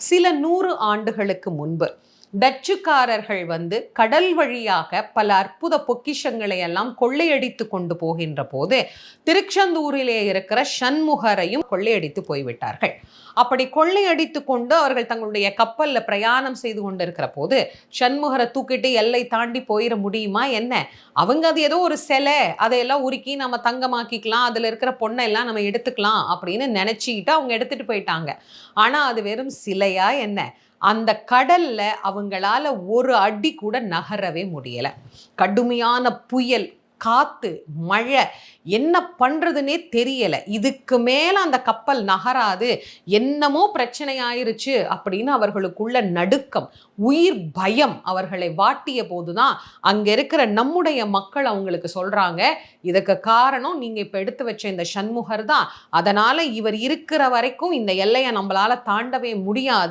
சில நூறு ஆண்டுகளுக்கு முன்பு. டச்சுக்காரர்கள் வந்து கடல் வழியாக பல அற்புத பொக்கிஷங்களை எல்லாம் கொள்ளையடித்து கொண்டு போகின்ற போது திருச்செந்தூரிலே இருக்கிற சண்முகரையும் கொள்ளையடித்து போய்விட்டார்கள். அப்படி கொள்ளையடித்து கொண்டு அவர்கள் தங்களுடைய கப்பல்ல பிரயாணம் செய்து கொண்டிருக்கிற போது சண்முகரை தூக்கிட்டு எல்லை தாண்டி போயிட முடியுமா என்ன? அவங்க அது ஏதோ ஒரு சிலை அதையெல்லாம் உருக்கி நம்ம தங்கமாக்கிக்கலாம் அதுல இருக்கிற பொண்ணை எல்லாம் நம்ம எடுத்துக்கலாம் அப்படின்னு நினச்சிக்கிட்டு அவங்க எடுத்துட்டு போயிட்டாங்க. ஆனா அது வெறும் சிலையா என்ன? அந்த கடல்ல அவங்களால ஒரு அடி கூட நகரவே முடியல. கடுமையான புயல் காத்து மழை என்ன பண்றதுனே தெரியல. இதுக்கு மேல அந்த கப்பல் நகராது என்னமோ பிரச்சனை ஆயிருச்சு அப்படின்னு அவர்களுக்குள்ள நடுக்கம் உயிர் பயம் அவர்களை வாட்டிய போதுதான் அங்க இருக்கிற நம்முடைய மக்கள் அவங்களுக்கு சொல்றாங்க இதுக்கு காரணம் நீங்க இப்ப எடுத்து வச்ச இந்த சண்முகர் தான் அதனால இவர் இருக்கிற வரைக்கும் இந்த எல்லையை நம்மளால தாண்டவே முடியாது.